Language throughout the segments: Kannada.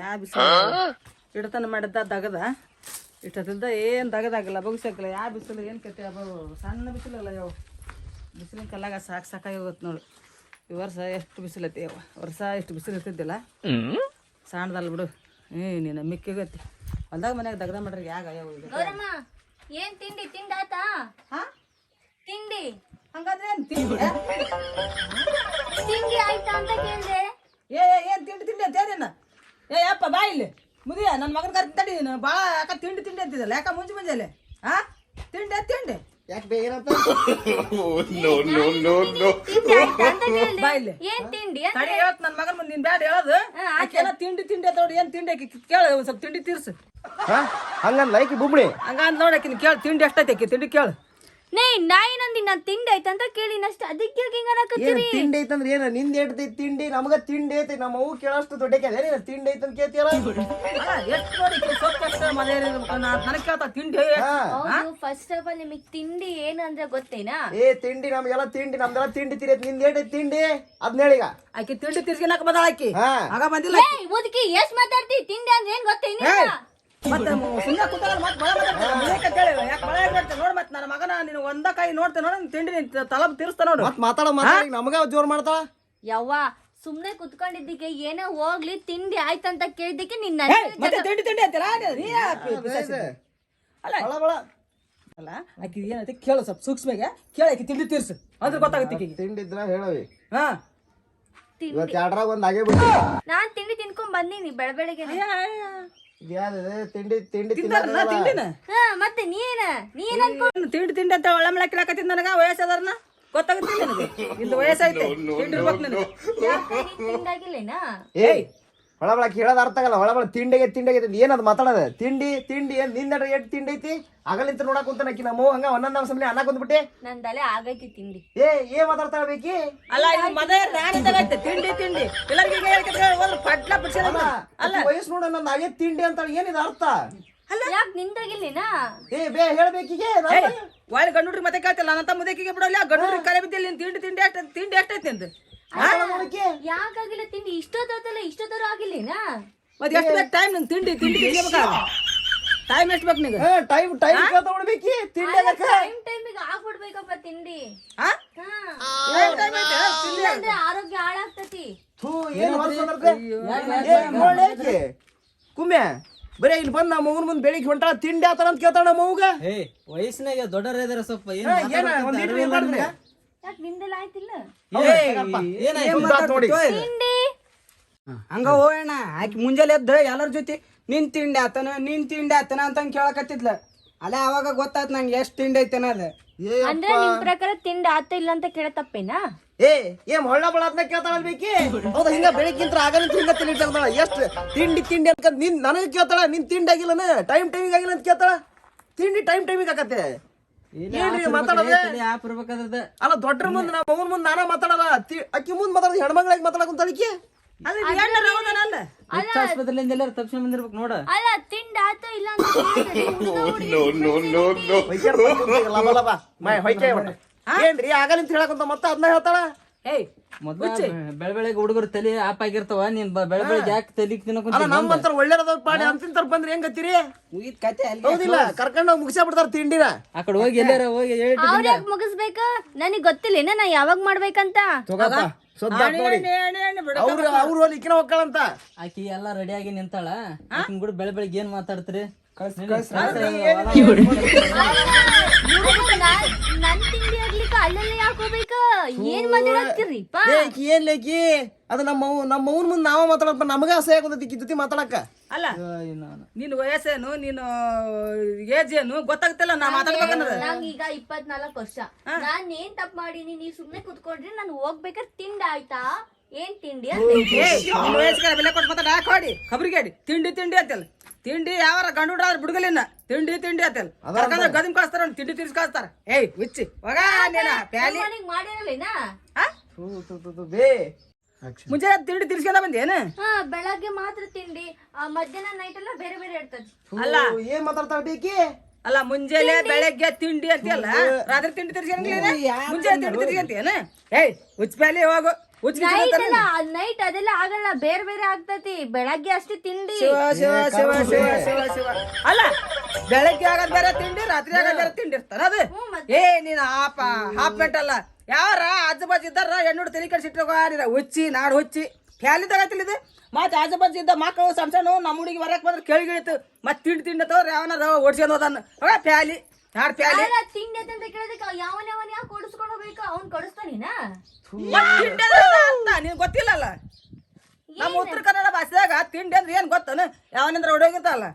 ಯಾ ಬಿಸಿಲು ಇಡತನ ಮಾಡಿದ್ದ ದಗದ. ಇಟ್ಟದಿಲ್ದ ಏನು ದಗದಾಗಲ್ಲ ಬಗ್ಸಾಕಲ್ಲ ಯಾ ಬಿಸಿಲು ಏನು ಕತೆ ಅಬ್ಬ ಸಣ್ಣ ಬಿಸಿಲಲ್ಲ ಯಾವ ಬಿಸಿಲಿನ ಕಲ್ಲಾಗ ಸಾಕು ಸಾಕಾಗಿ ಹೋಗುತ್ತೆ ನೋಡು. ಈ ವರ್ಷ ಎಷ್ಟು ಬಿಸಿಲೈತಿ ಯಾವ ವರ್ಷ ಎಷ್ಟು ಬಿಸಿಲು ಇರ್ತಿದ್ದಿಲ್ಲ? ಸಣ್ಣದಲ್ಲ ಬಿಡು. ಏ ನೀನು ಮಿಕ್ಕಿಗತಿ ಹೊಲ್ದಾಗ ಮನ್ಯಾಗ ದಗದ ಮಾಡ್ರಿ ಯಾಗ ಯಾವ ಏನ್ ತಿಂಡಿ? ತಿಂದಾತಾ ಹಾ? ತಿಂಡಿ? ಹಂಗಾದ್ರೆ ಏನ್ ತಿಂಡಿ? ತಿಂಡಿ ಆಯ್ತಾ ಅಂತ ಕೇಳಿದೆ. ಏ ಏ, ಏನ್ ತಿಂಡಿ ತಿಂಡಿ ಅಂತ ಏನೇನ ಏ ಯಪ್ಪ ಬಾ ಇಲ್ಲಿ. ಮುದಿಯ ನನ್ನ ಮಗನ ಕರ್ತ ತಡಿ ನೀನು. ಭಾಳ ಯಾಕ ತಿಂಡಿ ತಿಂಡಿ ಅಂತಿದ್ದಲ್ಲ? ಯಾಕ ಮುಂಜು ಮುಂಜಾನೆ ಹಾ ತಿಂಡಿ ಅದ್ ತಿಂಡಿ. ಯಾಕೆ ಬೇಗೇನಂತ ಬಾ ಇಲ್ಲಿ. ಏನ್ ತಿಂಡಿ ಅಂತ ತಡಿ ಹೇಳಕ್ ನನ್ನ ಮಗನ ಮುಂದೆ ನೀನ್ ಬ್ಯಾಡ ಹೇಳೋದು. ಆಕೆಲ್ಲ ತಿಂಡಿ ತಿಂಡಿ ಅಂತ ನೋಡಿ ಏನ್ ತಿಂಡಿ ಆಕಿ? ಕೇಳು ಒಂದ್ ಸ್ವಲ್ಪ ತಿಂಡಿ ತೀರ್ಸು. ಹಂಗಂದ್ ಲೈಕಿ ಬುಬ್ಳಿ ಹಂಗ ಅಂದ್ ನೋಡಿ ಆಕಿನ ಕೇಳು ತಿಂಡಿ ಎಷ್ಟೈತೆ ಆಕಿ? ತಿಂಡಿ ಕೇಳು. ನೇ ನಾಯಿ ನಂದಿ ನಾನ್ ತಿಂಡಿ ಆಯ್ತಾ ಅಂತ ಕೇಳಿನಷ್ಟ. ಅದಕ್ಕೆ ಹಿಂಗ ಏನ್ ಅನ್ನಕತ್ತೀರಿ? ತಿಂಡಿ ಐತಂದ್ರೆ ಏನ ನಿಂದ ತಿಂಡಿ ನಮಗ ತಿಂಡಿ ಐತಿ ನಮ್ಮ ಅವು ಕೇಳಷ್ಟು ದೊಡ್ಡ ಕೇಳ. ಏನ ತಿಂಡಿ ಐತಂತ ಕೇಳ್ತೀಯಲ್ಲ? ಎಷ್ಟು ನೋಡಿ ಎಷ್ಟು ಮನೆ ನನಗೆ ಕೇಳ್ತಾ ತಿಂಡಿ. ಹಾ. ಹೌದು ಫಸ್ಟ್ ಆಫ್ ಆಲ್ ನಿಮಗೆ ತಿಂಡಿ ಏನು ಅಂದ್ರೆ ಗೊತ್ತೇನಾ? ಏ ತಿಂಡಿ ನಮಗೆಲ್ಲ ತಿಂಡಿ ನಮ್ದೆಲ್ಲ ತಿಂಡಿ ತಿರೈತಿ ನಿಂದ ಏಟೈತಿ ತಿಂಡಿ? ಅದ್ನ ಹೇಳೀಗ ಆಕಿ ತಿಂಡಿ ತಿರ್ಸ್ಕೊಳಕ್ ಬದಲಾಕಿ ಹಾ. ಆಗ ಬಂದಿಲ್ಲ ಏಯ್ ಮುದುಕಿ ಎಷ್ಟ್ ಮಾತಾಡ್ತಿ? ತಿಂಡಿ ಅಂದ್ರೆ ಏನ್ ಗೊತ್ತೇನ ಮತ್ತೆ ಸುಮ್ಮನೆ ಕೂತಾಗ ಮತ್ತೆ ಬಳ ಮಾತಾಡ್ತಾರೆ ಯಾಕೆ ಬಳ ಮಾಡ್ತೇನೆ ನೋಡು ಮತ್ತೆ ನನ್ನ ಮಗನ ನೀನು ಒಂದ ಕೈ ನೋಡ್ತೇನೆ ನೋಡು ನೀನು ತಿಂಡಿ ನೀನು ತಲಬ್ ತೀರಿಸ್ತಾ ನೋಡು. ಮತ್ತೆ ಮಾತಾಡ ಮಾತಾಡಿ ನಮಗ ಜೋರ್ ಮಾಡ್ತಾಳ? ಯವ್ವ ಸುಮ್ನೆ ಕುತ್ಕೊಂಡಿದ್ದಕ್ಕೆ ಏನೋ ಹೋಗ್ಲಿ ತಿಂಡಿ ಆಯ್ತಂತ ಕೇಳಿದ್ದಕ್ಕೆ ನಿನ್ನ ಮತ್ತೆ ತಿಂಡಿ ತಿಂಡಿ ಅಂತಿಲ್ಲ ನೀ ಯಾಕೆ ಅಲ್ಲ ಬಳ ಬಳ. ಅಲ್ಲ ಆಕಿ ಏನೈತಿ? ಕೇಳು ಸ್ವಲ್ಪ ಸೂಕ್ಷ್ಮಗೆ. ಕೇಳ ಆಕಿ ತಿಂಡಿ ತೀರ್ಸು. ಅಂದ್ರೆ ಗೊತ್ತಾಗುತ್ತೆ ತಿಂಡಿ ಇದ್ರ ಹೇಳವಿ. ಹಾ. ಇವತ್ತು ಎರಡರಾಗ ಒಂದು ಆಗೇ ಬಿಡ್ತಿ ನಾನ್ ತಿಂಡಿ ತಿನ್ಕೊಂಡ್ ಬಂದೀನಿ ಬೆಳ ಬೆಳಗ್ಗೆ ಇದ್ಯಾವ್ದು ತಿಂಡಿ ತಿಂಡಿ ತಿಂಡಿನ? ಹಾ ಮತ್ತೆ ನೀನ? ನೀನ್ ತಿಂಡಿ ತಿಂಡಿ ಅಂತ ಒಳ್ಳೆ ಮಳೆ ಕಿಳಕತ್ತಿದ್ ನನಗ ವಯಸ್ಸದಾರನ ಗೊತ್ತಾಗುತ್ತೆ ನನಗೆ. ಇಂದು ವಯಸ್ಸಾಯ್ತು. ತಿಂಡಿ ನನಗೆ. ನಿನಗೆ ತಿಂದಾಗಿಲ್ಲೇನಾ? ಏಯ್ ಹೊಳ ಕೇಳೋದ ಅರ್ಥ ಆಗಲ್ಲ. ಹೊಳಬಳ ತಿಂಡಿಗೆ ತಿಂಡಿಗೆ ಏನದು ಮಾತಾಡೋದು? ತಿಂಡಿ ತಿಂಡಿ ಏನ್ನಿಂದ ಎಷ್ಟ್ ತಿಂಡಿ ಐತಿ? ಆಗಲಿಂತ ನೋಡಕ್ ಕುಂತ ನಕ್ಕಿ ನಮ್ಮ ಹಂಗ ಒಂದೊಂದ್ ಸಮಯ ಅನ್ನ ಕುಂದ್ಬಿಟ್ಟೆ. ನಂದಲೆ ಆಗೈತಿ ತಿಂಡಿ. ಏ ಏ ಮಾತಾಡ್ತಾಳ ಬೇಕಿ? ಅಲ್ಲ ಇದು ಮದ ತಿಂಡಿ ತಿಂಡಿ. ಎಲ್ಲರಿಗೆ ಹೇಳ್ಕಿದ್ರೆ ಹೋದ್ರೆ ಪಟ್ಲ ಬಿಡ್ಸಿಲ್ಲ ಅಲ್ಲ ವಯಸ್ಸು ನೋಡ ನಂದು ಆಗೇ ತಿಂಡಿ ಅಂತ ಏನಿದ ಅರ್ಥ? ಯಾಕೆ ನಿಂದಾಗಿಲ್ಲೇನಾ? ಏ ಬೇ ಹೇಳ್ಬೇಕಿಗೆ ಒಳ್ಳೆ ಗಂಡುಡ್ರಿ ಮತ್ತೆ ಕೇಳ್ತಿಲ್ಲ. ನನ್ನ ಮುದಕಿಗೆ ಬಿಡೋಲ್ಲ ಗಂಡುಡ್ರಿ ಕರೆ ಬಿದ್ದಿಲ್ಲ ನಿನ್ ತಿಂಡಿ ತಿಂಡಿ ಎಷ್ಟು ತಿಂಡಿ ಎಷ್ಟೈತಿ ನಿಂದು? ಯಾಕಾಗಿಲ್ಲ ತಿಂಡಿ ಇಷ್ಟೊತ್ತಲ್ಲ ಇಷ್ಟೊತ್ತರ ಆಗಿಲ್ಲೇನಾ? ಮತ್ತೆ ಎಷ್ಟು ಬೇಕು ಟೈಮ್ ನಂಗೆ ತಿಂಡಿ ತಿಂಡಿ ಟೈಮ್ ಎಷ್ಟು ಬೇಕು ನಿಮಗೆ ಟೈಮ್ ಟೈಮ್ ಬಿಡ್ಬೇಕಿ ತಿಂಡಿ ಟೈಮ್ ಟೈಮಿಗೆ ಆಗ್ಬಿಡ್ಬೇಕಪ್ಪ ತಿಂಡಿ. ಹಾ ಹಾ. ಟೈಮ್ ಟೈಮ್ ಐತೆ ತಿಂಡಿ ಅಂದ್ರೆ ಆರೋಗ್ಯ ಹಾಳಾಗ್ತತಿ? ಕುಮ್ಮೆ ಬರೇ ಇಲ್ಲಿ ಬಂದ್ ನಮ್ಮ ಅವ್ನ ಮುಂದ್ ಬೆಳಿಗ್ಗೆ ಹೊಂಟಾಳ ತಿಂಡಿ ಆತರ ಅಂತ ಕೇಳ್ತಾಳ ನಮ್ಮ ಏ ವಯಸ್ಸಿನಾಗ ದೊಡ್ಡರ ಇದಾರೆ ಸ್ವಲ್ಪ ಏನ್ ಯಾಕೆ ನಿಂದೆಲ್ಲ ಆಯ್ತಿಲ್ಲ? ತಿಂಡಿ? ಹಂಗ ಹೋಗೋಣ. ಆಕಿ ಮುಂಜಾನೆ ಎದ್ದ ಎಲ್ಲರ ಜೊತೆ ನಿನ್ ತಿಂಡಿ ಆತನ ನಿನ್ ತಿಂಡಿ ಆತನ ಅಂತ ಕೇಳಕತ್ತಿದ್ಲ. ಅಲ್ಲೇ ಅವಾಗ ಗೊತ್ತಾಯ್ತು ನಂಗೆ ಎಷ್ಟ್ ತಿಂಡಿ ಐತನ ಅದ. ಅಂದ್ರೆ ನಿಮ್ ಪ್ರಕಾರ ತಿಂಡಿ ಆತ ಇಲ್ಲ ಅಂತ ಕೇಳತಪ್ಪೇನಾ ಏ ಏನ್ ಹೊಳ್ಳ ಬಳ ಅಂತ ಕೇಳ್ತಾಳ ಬೇಕಿ? ಹೌದಾ ಹಿಂಗ ಬೆಳಿಗ್ಗಿಂತ ಆಗಲಿಂತ ಹಿಂಗ ತಿಂಡಿ ಕೇಳ್ತಾಳ. ಎಷ್ಟು ತಿಂಡಿ ತಿಂಡಿ ಅಂತ ನಿನ್ ನನಗೆ ಕೇಳ್ತಾಳ ನಿನ್ ತಿಂಡಿ ಆಗಿಲ್ಲನ ಟೈಮ್ ಟೈಮಿಂಗ್ ಆಗಿಲ್ಲ ಅಂತ ಕೇಳ್ತಾಳ. ತಿಂಡಿ ಟೈಮ್ ಟೈಮಿಂಗ್ ಆಗತ್ತೆ ಅಲ್ಲ ದೊಡ್ಡ ಮುಂದ್ ನಮ್ಮ ಅವ್ನ ಮುಂದ್ ನಾನ ಮಾತಾಡಲ್ಲ ಅಕ್ಕಿ ಮುಂದ್ ಮಾತಾಡೋದು ಹೆಣ್ಮಗಳಾಗಿ ರವದನಲ್ಲ ಹೆಚ್ಚು ಆಸ್ಪತ್ರೆಯಿಂದ ಎಲ್ಲಾರು ತಪ್ಸ್ಕೊಂಡ್ ಬಂದಿರ್ಬೇಕು ನೋಡ. ಅಲ್ಲ ತಿಂಡಿ ಆತ ಇಲ್ಲ ಅಂತ ಹೊಯ್ಕೆ. ಏನ್ರಿ ಆಗಲಿಂತ ಹೇಳಕಂತ ಮತ್ತೆ ಅದನ್ನ ಹೇಳ್ತಾಳ? ಏಯ್ ಮೊದ್ಲ ಬೆಳ ಬೆಳಗ್ಗೆ ಹುಡುಗರು ತಲೆ ಆಪ್ ಆಗಿರ್ತಾವ ನೀನ್ ಬೆಳ ಬೆಳಗ್ಗೆ ಯಾಕೆ ತಲೆ ತಿನ್ನಕೊಂತ ನಮ್ಮಂತರ ಒಳ್ಳೇದ ಪಾಡಿ ಅಂತಿಂತರ ಬಂದ್ರೆ ಹೆಂಗ್ ಗತ್ತೀರಿ? ಮುಗಿದ ಕತೆ ಅಲ್ಲಿ. ಹೌದಿಲ್ಲ ಕರ್ಕೊಂಡ್ ಹೋಗಿ ಮುಗಿಸೇ ಬಿಡ್ತಾರ ತಿಂಡಿನ. ಆ ಕಡೆ ಹೋಗಿ ಎಲ್ಲಾರ ಹೋಗಿ ಹೇಳಿ ಅವ್ರ ಯಾಕೆ ಮುಗಿಸ್ಬೇಕ? ನನಗ್ ಗೊತ್ತಿಲ್ಲೇನ ನಾ ಯಾವಾಗ ಮಾಡ್ಬೇಕಂತ? ಅವ್ರ ಅವ್ರು ಹೋಗ್ಕಳಂತ. ಆಕಿ ಎಲ್ಲಾ ರೆಡಿ ಆಗಿ ನಿಂತಾಳ. ಕೂಡ ಬೆಳ ಬೆಳಗ್ಗೆ ಏನ್ ಮಾತಾಡ್ತೀರಿ? ನಾನ್- ನನ್ ತಿಂಡಿ ಆಗ್ಲಿಕ್ಕ ಅಲ್ಲೆಲ್ಲ ಯಾಕೆ ಹೋಗ್ಬೇಕ ಏನ್ ಮಾತಾಡತ್ತೀರಿಪ್ಪ ಏಕಿ ಏನ್ ಲೇಕಿ ಅದು ನಮ್ಮ ನಮ್ಮ ಅವ್ನ ಮುಂದೆ ನಾವ ಮಾತಾಡಪ್ಪ ನಮಗ ಅಸಹ್ಯ ಆಗೋದೈತಿ ಈಕಿ ಜೊತೆ ಮಾತಾಡಕ ಅಲ್ಲ ನಿನ್ನ ವಯಸ್ಸೇನು ನೀನು ಏಜ್ ಏನು ಗೊತ್ತಾಗ್ತಿಲ್ಲ ನಾ ಮಾತಾಡ್ಬೇಕನ್ನೋದು ನಂಗ್ ಈಗ ಇಪ್ಪತ್ನಾಲ್ಕು ವರ್ಷ ನಾನ್ ಏನ್ ತಪ್ಪು ಮಾಡೀನಿ ನೀವ್ ಸುಮ್ನೆ ಕುತ್ಕೊಂಡ್ರಿ ನಾನು ಹೋಗ್ಬೇಕಾದ್ರೆ ತಿಂಡಿ ಆಯ್ತಾ ಏನ್ ತಿಂಡಿ ಅಂತ ಏಯ್ ವಯಸ್ಸಿಗೆ ಬೆಲೆ ಕೊಟ್ಟು ಮಾತಾಡ ಹಾಕೋಡಿ ಖಬರಿಗೇಡಿ ತಿಂಡಿ ತಿಂಡಿ ಅಂತಲ್ಲ ತಿಂಡಿ ಯಾವಾರ ಗಂಡು ಹುಡ್ರಾದ್ರೆ ಬಿಡುಗಲಿನ ತಿಂಡಿ ತಿಂಡಿ ಅಂತಲ್ಲ ಕರ್ಕಂದ್ರೆ ಗದಿಮ್ ಕಳಿಸ್ತಾರ ತಿಂಡಿ ತಿರ್ಸ್ ಕಳಿಸ್ತಾರ ಏಯ್ ಹುಚ್ಚಿ. ಹೋಗ ನೀನ ಪ್ಯಾಲಿ. ಬೇ. ಮುಂಜಾನೆ ತಿಂಡಿ ತಿರ್ಸ್ಕೊಂಡ ಬಂದೇನ ಹಾ ಬೆಳಗ್ಗೆ ಮಾತ್ರ ತಿಂಡಿ ಆ, ಮಧ್ಯಾಹ್ನ ನೈಟ್ ಎಲ್ಲ ಬೇರೆ ಬೇರೆ ಇರ್ತದೆ. ಅಲ್ಲ. ಏನ್ ಬೇಕಿ ಅಲ್ಲ ಮುಂಜಾನೆ ಬೆಳಗ್ಗೆ ತಿಂಡಿ ಅಂತೀಯಲ್ಲ? ರಾತ್ರಿ ತಿಂಡಿ ತಿರ್ಸ್ಕೊಂಡ್ ಮುಂಜಾನೆ ತಿಂಡಿ ತಿರ್ಸ್ಕೊಂತೀಯನ ಏಯ್ ಹುಚ್ಚ ಪ್ಯಾಲಿ ಹೋಗು. ನೈಟ್ ಅದೆಲ್ಲ ಆಗಲ್ಲ ಬೇರೆ ಬೇರೆ ಆಗ್ತತಿ. ಬೆಳಗ್ಗೆ ಅಷ್ಟೇ ತಿಂಡಿ. ಅಲ್ಲ ಬೆಳಗ್ಗೆ ಆಗದ್ ಬೇರೆ ತಿಂಡಿ ರಾತ್ರಿ ಆಗದ್ ಬೇರೆ ತಿಂಡಿ ಇರ್ತಾರ ಅದು? ಏ ನೀನ್ ಹಾಪ ಹಾಪ್ ಅಲ್ಲ. ಯಾರ ಆಜು ಬಾಜು ಇದ್ದಾರ ಹೆಣ್ಣು ತಲೆ ಕಡ್ಸಿಟ್ಟ ಹುಚ್ಚಿ ನಾಡು ಹುಚ್ಚಿ. ಫ್ಯಾಲಿ ತಗತಿಲ್ಲ ಇದು? ಮತ್ತೆ ಆಜು ಬಾಜು ಇದ್ದ ಮಕ್ಕಳು ಸಣ್ಣ ಸಣ್ಣ ನಮ್ಮ ಹುಡುಗಿ ಬರಕ್ ಬಂದ್ರೆ ಕೇಳಿಗಿಳಿತು. ಮತ್ತೆ ತಿಂಡಿ ತಿಂಡತವ್ರ ಯಾವನಾರ ಓಡಿಸ್ಕೊಂಡ್ ಹೋದಾನ. ಫ್ಯಾಲಿ ಯಾರು ಪ್ಯಾಲಿ? ತಿಂಡಿ ಅಂತ ಕೇಳಿದಕ್ಕೆ ಯಾವನ ಯಾವನ ಯಾಕೆ ಕೊಡಿಸ್ಕೊಂಡು ಹೋಗ್ಬೇಕು? ಅವ್ನು ಕೊಡಿಸ್ತಾನಿನಾ ನಿನ್ ಗೊತ್ತಿಲ್ಲಲ್ಲ? ನಮ್ಮ ಉತ್ತರ ಕನ್ನಡ ಭಾಷೆದಾಗ ತಿಂಡಿ ಅಂದ್ರೆ ಏನ್ ಗೊತ್ತನ? ಯಾವನಂದ್ರ ಹೊಡೆಯೋಗಿರ್ತಲ್ಲ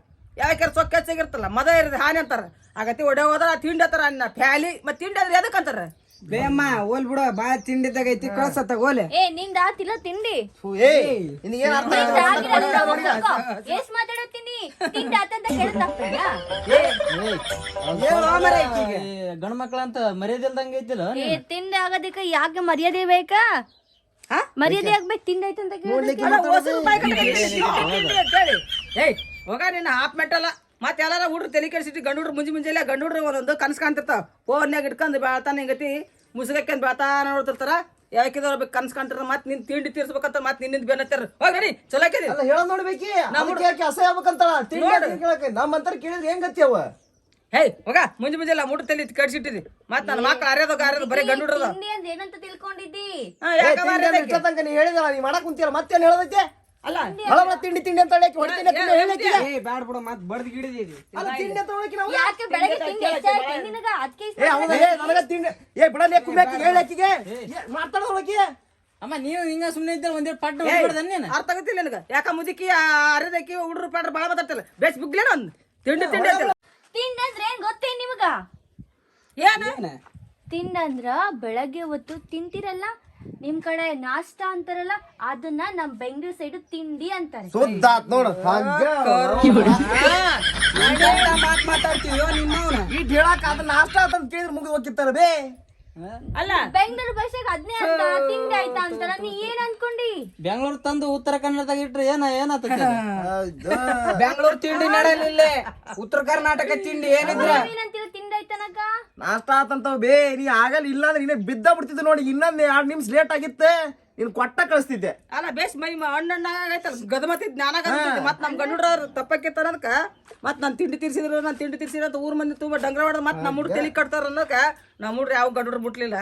ಯಾಕೆ ಸೊಕ್ಕ ಹೆಚ್ಚಾಗಿರ್ತಲ್ಲ ಮದ ಇರೋದು ಹಾನಿ ಅಂತಾರ. ಆಗತಿ ಹೊಡೆ ಹೋದ್ರ ತಿಂಡಿ ಅಂತಾರ ಅನ್ನ. ಫ್ಯಾಲಿ ಮತ್ತೆ ತಿಂಡಿ ಅಂದ್ರೆ ಎದಕ್ಕೆ ಅಂತಾರ? ಬೇಮ್ಮ ಓಲ್ ಬಿಡು ಬಾಳ ತಿಂಡಿದಾಗ ಐತಿ ಕಳ್ಸತ್ತ ತಗೋಲ್ ಏ ನಿಂದ ಆತಿಲ್ಲ ತಿಂಡಿ? ಏ ನಿನಗೇನ್ ಅರ್ಥ. ಎಷ್ಟ್ ಮಾತಾಡತ್ತೀನಿ? ತಿಂಡಿ ಆತಂತ. ಗಂಡ ಮಕ್ಳ ಅಂತ ಮರ್ಯಾದೆ ಇಲ್ದಂಗ ಐತಿಲ್ಲ ಏ ತಿಂಡಿ ಆಗೋದಕ್ಕ ಯಾಕೆ ಮರ್ಯಾದೆ ಬೇಕಾ? ಮರ್ಯಾದೆ ಆಗ್ಬೇಕು ತಿಂಡಿ ಆಯ್ತಂತ ತಿಂಡಿ ಏಯ್ ಹೋಗ ನಿನ್ನ ಹಾಪ್ ಮೆಟ್ಟಲ್ಲ ಮತ್ತೆ ಎಲ್ಲಾರ ಹುಡ್ರು ತಲೆ ಕೆಡಿಸಿಟ್ಟು ಗಂಡು ಹುಡ್ರು ಮುಂಜಿ ಮುಂಜಾನೆ ಗಂಡು ಹುಡ್ರು ಒಂದೊಂದು ಕನಸು ಕಾಣ್ತಿರ್ತಾವ. ಫೋನ್ಯಾಗ ಇಟ್ಕೊಂಡು ಬೆಳತಾನೆ ಹಿಂಗತಿ? ಮುಸುಗಕ್ಕೆ ಬೆಳ್ತಾನ ನೋಡ್ತಿರ್ತಾರ? ಯಾಕಿದವ್ರ ಕನ್ಸ್ ಕಾಣ್ತಾರ ಮತ್ತೆ ನಿನ್ ತಿಂಡಿ ತೀರ್ಸ್ಬೇಕಂತ ಮತ್ತೆ ನಿನ್ನಿಂದ ಬೆನ್ನತ್ತಾರ ಹೋಗಿ ನಡಿ ಚಲೋ ಕೇಳಿ ಅಲ್ಲ ಹೇಳ ನೋಡ್ಬೇಕಿ ನಮ್ಮ ಯಾಕೆ ಅಸಹ್ಯ ಆಗ್ಬೇಕಂತ ತಿಂಡಿ ಅಂತ ಕೇಳಕ್ಕೆ? ನಮ್ಮಂತರ ಕೇಳಿದ್ರೆ ಹೆಂಗ್ ಗತಿ ಅವ? ಹೇ ಹೋಗ. ಮುಂಜಿ ಎಲ್ಲ ಮುಟ್ಟು ತಲೆ ಕಡ್ಸಿಟ್ಟಿದಿ. ಮತ್ತ ನನ್ನ ಮಕ್ಳು ಅರ್ಯೋದಾಗ ಅರ್ಯೋದು ಬರೀ ಗಂಡು ಅಂತ ಏನಂತ ತಿಳ್ಕೊಂಡಿದ್ದಿ ತನಕ ನೀ ಮಾಡಕ್ ಕುಂತೀರ ಮತ್ತೇನ್ ಹೇಳದಕ್ಕೆ ಅಲ್ಲ ಬಳ ತಿಂಡಿ ತಿಂಡಿ ಅಂತ ಹೇಳಕ್ಕೆ ಹೊಡಿತೀನಿ ಅಂತ ಹೇಳಕ್ಕೆ ಏ ಬ್ಯಾಡ ಬಿಡು ಮತ್ ಬಡ್ದ್ ಗಿಡಿದಿದಿ. ಅಲ್ಲ ತಿಂಡಿ ಅಂತ ಹೇಳಕ್ಕೆ ನಾವು ಯಾಕೆ ಬೆಳಗ್ಗೆ ತಿಂಡಿ ಹೆಚ್ಚಾಯ್ತು ನಿನಗ ಅದಕ್ಕೆ ಏ ಅವನ ಏ ನನಗ ತಿಂಡಿ ಏ ಬಿಡಲೇ ಕುಮ್ಯಾಕಿ ಹೇಳಕ್ಕಿಗೆ ಮಾತಾಡೋಳಕ್ಕೆ ಅಮ್ಮ ನೀವು ಹಿಂಗ ಸುಮ್ಮನೆ ಇದ್ದರೆ ಒಂದೇ ಪಟ್ಟ ಹೊಡ್ಬಿಡ್ದ ನೀನು. ಅರ್ಥ ಆಗತ್ತಿಲ್ಲ ನಿನಗ. ಯಾಕ ಮುದುಕಿ ಅರೆದಕ್ಕೆ ಹುಡ್ರು ಪಾಡ್ರ ಬಾಳ ಮಾತಾಡ್ತಿಲ್ಲ. ಬೇಸ್ ಬುಗ್ಲೇನ ಒಂದು. ತಿಂಡಿ ತಿಂಡಿ ಅಂತ ತಿಂಡಿ ಅಂದ್ರೆ ಏನ್ ಗೊತ್ತೇ ನಿಮಗ? ಏನ? ತಿಂಡಂದ್ರ ಬೆಳಗ್ಗೆ ಹೊತ್ತು ತಿಂತಿರಲ್ಲ ನಿಮ್ ಕಡೆ ನಾಷ್ಟಾ ಅಂತಾರಲ್ಲ ಅದನ್ನ ನಮ್ ಬೆಂಗಳೂರು ಸೈಡ್ ತಿಂಡಿ ಅಂತಾರೆ. ಸುದ್ದ ಆತ್ ನೋಡು ಹಂಗ ಮಾತ್ ಮಾತಾಡ್ತೀವಿ ನಿಮ್ಮವನ ಈ ಹೇಳಕ್ ಅದ ನಾಷ್ಟ ಅಂತ ಕೇಳಿದ್ರೆ ಮುಗಿದು ಹೋಗಿತ್ತಾರ ಬೇ? ಅಲ್ಲ. ಬೆಂಗಳೂರು ಭಾಷೆಗೆ ಅದ್ನೇ ಅಂತ ತಿಂಡಿ ಆಯ್ತಾ ಅಂತಾರ ನೀ ಏನ್ ಅನ್ಕೊಂಡಿ? ಬೆಂಗಳೂರು ತಂದು ಉತ್ತರ ಕನ್ನಡದಾಗ ಇಟ್ರೆ ಏನ ಏನಾತ ಬೆಂಗಳೂರು ತಿಂಡಿ ನಡೆಯಲಿಲ್ಲ. ಉತ್ತರ ಕರ್ನಾಟಕ ತಿಂಡಿ ಏನಿದ್ರ? ಆಯ್ತನಕ ನಾಷ್ಟ ಆತಂತಾವ್ ಬೇ ನೀ ಆಗಲ್ಲ ಇಲ್ಲ ಅಂದ್ರೆ ನೀನೇ ಬಿದ್ದ ಬಿಡ್ತಿದ್ದೆ ನೋಡಿ ಇನ್ನೊಂದ್ ಎರಡ್ ನಿಮಿಷ ಲೇಟ್ ಆಗಿತ್ತೆ. ನೀನ್ ಕೊಟ್ಟ ಕಳಿಸ್ತಿದ್ದೆ. ಅಲ್ಲ ಬೇಸ್ ಮೈ ಹಣ್ಣಣ್ಣಾಗೈತಲ್ಲ ಗದಮತ್ತಿದ್ ನಾನ ಮತ್ ನಮ್ ಗಂಡುಡ್ರ ತಪ್ಪಕ್ಕಿತ್ತ ಅನ್ನೋದಕ್ಕ ಮತ್ ನಾನ್ ತಿಂಡಿ ತಿರ್ಸಿದ್ರು ನಾನ್ ತಿಂಡಿ ತಿರ್ಸಿದ್ರು ಅಂತ ಊರ್ ಮಂದಿ ತುಂಬಾ ಡಂಗ್ರ ಹೊಡೆದ್ ಮತ್ ನಮ್ಮ ಹುಡ್ರು ತಲೆ ಕಟ್ತಾರ ಅನ್ನೋಕ ನಮ್ಮ ಹುಡ್ರು ಯಾವ ಗಂಡುಡ್ರು ಮುಟ್ಲಿಲ್ಲ.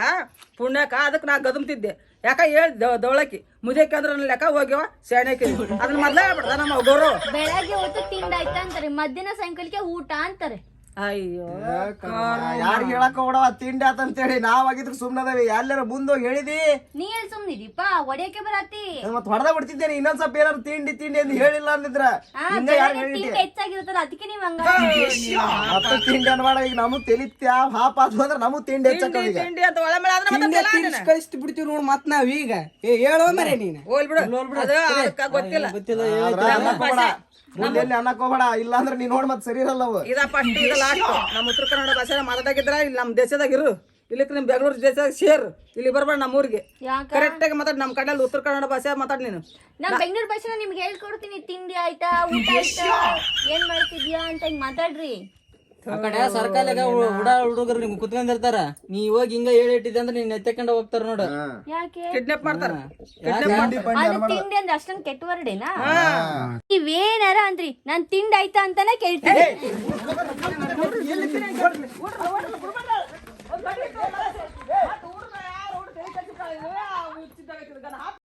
ಪುಣ್ಯಕ ಅದಕ್ಕೆ ನಾ ಗದಮ್ತಿದ್ದೆ. ಯಾಕ ಹೇಳಿ ದವಳಕಿ ಮುದೇಕ ಅಂದ್ರ ಲೆಕ್ಕ ಹೋಗ್ಯವ ಶಾಣಕ್ಕೆ ಅದನ್ನ ಮೊದ್ಲೇ ಹೇಳ್ಬಿಡ್ದ ನಮ್ಮ ಗೌರವ. ಬೆಳಗ್ಗೆ ಹೊತ್ತು ತಿಂಡಿ ಆಯ್ತಾ ಅಂತಾರೆ ಮಧ್ಯಾಹ್ನ ಸಾಯಂಕಾಲಕ್ಕೆ ಊಟ ಅಂತಾರೆ. ಅಯ್ಯೋ ಯಾರಿಗೆ ಹೇಳಕ್ ಹೋಗಡವ ತಿಂಡಿ ಆತಂತೇಳಿ. ನಾವ್ ಆಗಿದ್ದಕ್ಕೆ ಸುಮ್ನದೇವಿ. ಎಲ್ಲಾರ ಮುಂದೋಗಿ ಹೇಳಿದಿ. ನೀ ಎಲ್ಲಿ ಸುಮ್ನಿದೀಪ? ಒಡೆಯಕ್ಕೆ ಬರತ್ತಿ. ಮತ್ ಹೊಡೆದ ಬಿಡ್ತಿದ್ದೇನೆ. ಇನ್ನೊಂದ್ ಸ್ವಲ್ಪ ಏನಾರು ತಿಂಡಿ ತಿಂಡಿ ಅಂತ ಹೇಳಿಲ್ಲ ಅಂದಿದ್ರ ಯಾರು ಹೆಚ್ಚಾಗಿರುತ್ತಲ್ಲ ಅದಕ್ಕೆ ನೀವ್ ಹಂಗ ಮತ್ತೆ ತಿಂಡಿ ಅನ್ಬೇಡ ಈಗ ನಮಗ್ ತಿಳಿತ್ಯಾ ಹಾಪ ಅದು ಅಂದ್ರೆ ನಮಗ್ ತಿಂಡಿ ಮತ್ತೆ ತಿನ್ಸ್ ಕಳಿಸ್ತಿ ಬಿಡ್ತೀವಿ ನೋಡ್ ಮತ್ ನಾವ್ ಈಗ ಏ ಹೇಳೋ ಮರೆ ನೀನ್. ಹೋಲ್ ಬಿಡು. ಅದು ಗೊತ್ತಿಲ್ಲ. ಗೊತ್ತಿಲ್ಲ. ಮುಂದೆ ಎಲ್ಲಿ ಅನ್ನಕ್ ಹೋಗ್ಬೇಡ ಇಲ್ಲ ಅಂದ್ರೆ ನೀ ನೋಡ್ ಮತ್ತೆ ಸರಿ ಇರಲ್ಲ ಅವು. ಇದ ಫಸ್ಟ್ ಇದು ಲಾಸ್ಟ್ ನಮ್ಮ ಉತ್ತರ ಕನ್ನಡ ಭಾಷೆ ಮಾತಾಡಾಗಿದ್ರ ಇಲ್ಲಿ ನಮ್ಮ ದೇಶದಾಗ ಇರು. ಇಲ್ಲಿಕ್ ನಿಮ್ ಬೆಂಗಳೂರು ದೇಶದಾಗ ಸೇರ್. ಇಲ್ಲಿ ಬರ್ಬೇಡ ನಮ್ಮ ಊರಿಗೆ. ಯಾಕ? ಕರೆಕ್ಟ್ ಆಗಿ ಮಾತಾಡ್ ನಮ್ಮ ಕಡೆಯಲ್ಲಿ ಉತ್ತರ ಕನ್ನಡ ಭಾಷೆ ಮಾತಾಡ್ ನೀನು. ನಾನ್ ಬೆಂಗಳೂರು ಭಾಷೆನ ನಿಮ್ಗೆ ಹೇಳ್ಕೊಡ್ತೀನಿ. ತಿಂಡಿ ಆಯ್ತಾ ಊಟ ಆಯ್ತಾ ಏನ್ ಮಾಡ್ತಿದ್ಯಾ ಅಂತ ಹಿಂಗ್ ಮಾತಾಡ್ರಿ. ಆ ಕಡೆ ಸರ್ಕಾಲಾಗ ಹುಡ ಹುಡುಗರು ನಿಮ್ಗೆ ಕುತ್ಕೊಂಡಿರ್ತಾರ ನೀ ಹೋಗಿ ಹಿಂಗ ಹೇಳಿ ಇಟ್ಟಿದ್ದೆ ಅಂದ್ರೆ ನೀನ್ ಎತ್ತಕೊಂಡ ಹೋಗ್ತಾರ ನೋಡು. ಯಾಕೆ? ಕಿಡ್ನಾಪ್ ಮಾಡ್ತಾರ. ಅದು ತಿಂಡಿ ಅಂದ್ರೆ ಅಷ್ಟೊಂದ್ ಕೆಟ್ಟ ವರ್ಡೇನಾ? ನೀವೇನಾರ ಅಂದ್ರಿ ನಾನ್ ತಿಂಡಿ ಆಯ್ತಾ ಅಂತಾನೆ ಕೇಳ್ತೀನಿ.